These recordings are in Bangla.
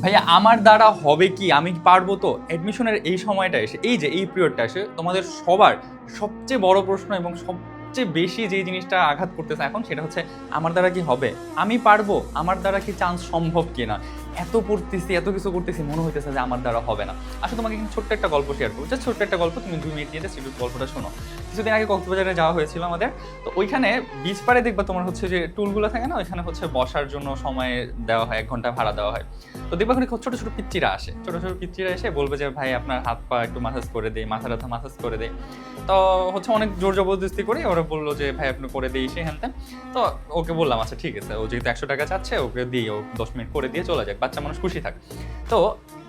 ভাইয়া, আমার দ্বারা হবে কি? আমি পারব তো? অ্যাডমিশনের এই সময়টা এসে, এই যে এই পিরিয়ডটা এসে তোমাদের সবার সবচেয়ে বড় প্রশ্ন এবং সবচেয়ে বেশি যে জিনিসটা আঘাত করতেছে এখন, সেটা হচ্ছে, আমার দ্বারা কি হবে? আমি পারব? আমার দ্বারা কি চান্স সম্ভব কিনা? এত পড়তেছি, এত কিছু করতেছি, মনে হইতেছে যে আমার দ্বারা হবে না। আসলে তোমাকে কিন্তু ছোট্ট একটা গল্প শেয়ার করব। জাস্ট ছোট্ট একটা গল্প, তুমি দুই মিনিট জাস্ট একটু গল্পটা শোনো। কিছুদিন আগে কক্সবাজারে যাওয়া হয়েছিল আমাদের। তো ওইখানে বিচ পাড়ে দেখবা তোমার হচ্ছে যে টুলগুলো থাকে না, ওইখানে হচ্ছে বসার জন্য সময় দেওয়া হয়, এক ঘণ্টা ভাড়া দেওয়া হয়। তো দেখবা ওখানে ছোট ছোট পিচ্চিরা আসে। ছোট ছোট পিচ্চিরা এসে বলবে যে, ভাই, আপনার হাত পা একটু মাসাজ করে দেয় মাথা ব্যথা মাসাজ করে দেয় তো হচ্ছে অনেক জোর জবরদস্তি করে ওরা বলল যে, ভাই, আপনি করে দিই সে হ্যান। তো ওকে বললাম আচ্ছা ঠিক আছে। ও যেহেতু একশো টাকা চাচ্ছে, ওকে দিয়ে ও দশ মিনিট করে দিয়ে চলে যাক। বাচ্চা মানুষ খুশি থাক। তো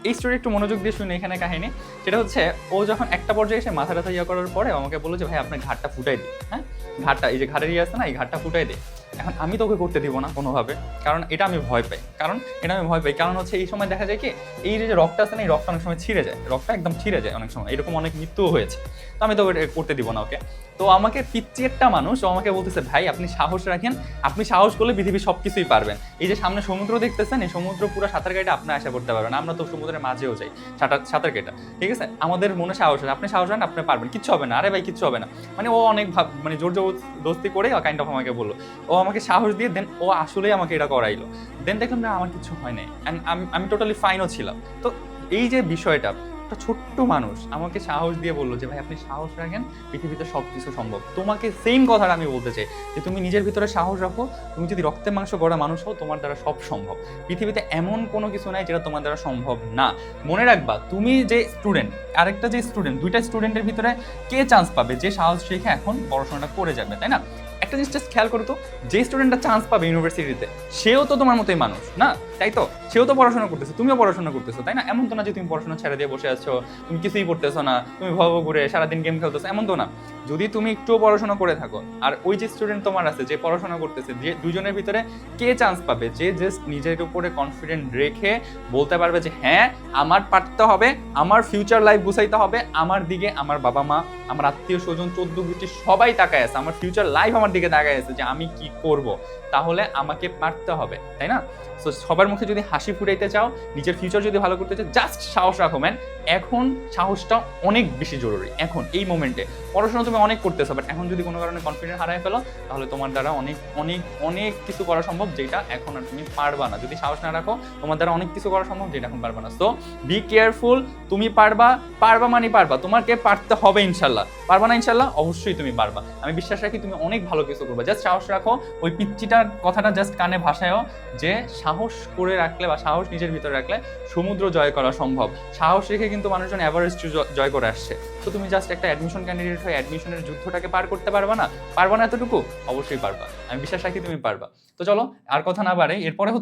এই স্টোরি একটু মনোযোগ দিয়ে শুনে এখানে কাহিনী। সেটা হচ্ছে, ও যখন একটা পর্যায়ে এসে মাথা ব্যথা ইয়ে করার পরে আমাকে বলল যে, ভাই, আপনার ঘাটটা ফুটাই দিই হ্যাঁ? ঘাটটা, এই যে ঘাটের ইয়ে আছে না, এই ঘাটটা ফুটাই দিই এখন আমি তোকে করতে দিব না কোনোভাবে, কারণ এটা আমি ভয় পাই। কারণ এটা আমি ভয় পাই, কারণ হচ্ছে এই সময় দেখা যায় কি, এই যে রক্তটা আছে না, এই রক্তটা অনেক সময় ছিঁড়ে যায়। রক্তটা একদম ছিঁড়ে যায় অনেক সময়। এরকম অনেক মৃত্যুও হয়েছে। তো আমি তো করতে দিব না, ওকে? তো আমাকে পিচ্ছি একটা মানুষ ও আমাকে বলতেছে, ভাই, আপনি সাহস রাখেন। আপনি সাহস করলে পৃথিবীর সব কিছুই পারবেন। এই যে সামনে সমুদ্র দেখতেছেন, এই সমুদ্র পুরো সাঁতার কেটে আপনি আশা করতে পারবেন। আমরা তো সমুদ্রের মাঝেও যাই সাঁতার সাঁতার কেটে। ঠিক আছে? আমাদের মনে সাহস আছে। আপনি সাহস রাখেন, আপনি পারবেন। কিচ্ছু হবে না। আরে ভাই, কিচ্ছু হবে না। মানে ও অনেক ভাব মানে জোর জবরদস্তি করে কাইন্ড অফ আমাকে বলল। ও আমাকে সাহস দিয়ে দেন ও আসলেই আমাকে এটা করাইলো। দেন দেখলাম, না, আমার কিছু হয় নাই। অ্যান্ড আমি আমি টোটালি ফাইনও ছিলাম। তো এই যে বিষয়টা একটা ছোট্ট মানুষ আমাকে সাহস দিয়ে বলল যে, ভাই, আপনি সাহস রাখেন, পৃথিবীতে সব কিছু সম্ভব। তোমাকে সেম কথাটা আমি বলতে চাই, যে তুমি নিজের ভিতরে সাহস রাখো, তুমি যদি রক্তে মাংস গড়া মানুষ হও, তোমার দ্বারা সব সম্ভব। পৃথিবীতে এমন কোনো কিছু নাই যেটা তোমার দ্বারা সম্ভব না। মনে রাখবা, তুমি যে স্টুডেন্ট আরেকটা যে স্টুডেন্ট দুইটা স্টুডেন্টের ভিতরে কে চান্স পাবে? যে সাহস রেখে এখন পড়াশোনাটা করে যাবে, তাই না? একটা জিনিস খেয়াল করো তো, যে স্টুডেন্টটা চান্স পাবে ইউনিভার্সিটিতে সেও তো তোমার মতোই মানুষ, না? তাই তো সেও তো পড়াশোনা করতেছে, তুমিও পড়াশোনা করতেছো, তাই না? এমন তো না যে তুমি পড়াশোনা ছেড়ে দিয়ে বসে আছো, তুমি কিছুই পড়তেছো না, তুমি ভব ঘুরে সারাদিন গেম খেলতেছো, এমন তো না। যদি তুমি একটুও পড়াশোনা করে থাকো, আর ওই যে স্টুডেন্ট তোমার আছে, যে পড়াশোনা করতেছে, যে দুজনের ভিতরে কে চান্স পাবে? যে জাস্ট নিজের উপরে কনফিডেন্ট রেখে বলতে পারবে যে হ্যাঁ আমার পারতে হবে, আমার ফিউচার লাইফ গুছাইতে হবে, আমার দিকে আমার বাবা মা, আমার আত্মীয় স্বজন, চোদ্দ গোষ্ঠী সবাই তাকায় আছে, আমার ফিউচার লাইফ আমার দিকে তাকায় আছে যে আমি কি করব? তাহলে আমাকে পারতে হবে, তাই না? সো সবার মুখে যদি হাসি ফুটাইতে চাও, নিজের ফিউচার যদি ভালো করতে চাও জাস্ট সাহস রাখো ম্যান এখন সাহসটা অনেক বেশি জরুরি, এখন, এই মোমেন্টে পড়াশোনা তুমি অনেক করতেছো বাট এখন যদি কোনো কারণে কনফিডেন্স হারায় ফেলো, তাহলে তোমার দ্বারা অনেক অনেক অনেক কিছু করা সম্ভব, যেটা এখন আর তুমি পারবা না। যদি সাহস না রাখো, তোমার দ্বারা অনেক কিছু করা সম্ভব, যেটা এখন পারবা না। সো বি কেয়ারফুল তুমি পারবা পারবা মানে পারবা, তোমাকে পারতে হবে ইনশাল্লাহ পারবা না ইনশাল্লাহ অবশ্যই তুমি পারবা। আমি বিশ্বাস রাখি তুমি অনেক ভালো কিছু করবে। জাস্ট সাহস রাখো, ওই পিচ্চিটার কথাটা জাস্ট কানে ভাসায়ও, যে সাহস করে রাখলে বা সাহস নিজের ভিতরে রাখলে সমুদ্র জয় করা সম্ভব। সাহস রেখে কিন্তু মানুষজন এভারেস্ট জয় করে আসছে। তো তুমি জাস্ট একটা অ্যাডমিশন ক্যান্ডিডেট হয়ে অ্যাডমিশনের যুদ্ধটাকে পার করতে পারবা না? পারবা না এতটুকু? অবশ্যই পারবা। আমি বিশ্বাস রাখি তুমি পারবা। তো চলো, আর কথা না বাড়ে এরপরে হচ্ছে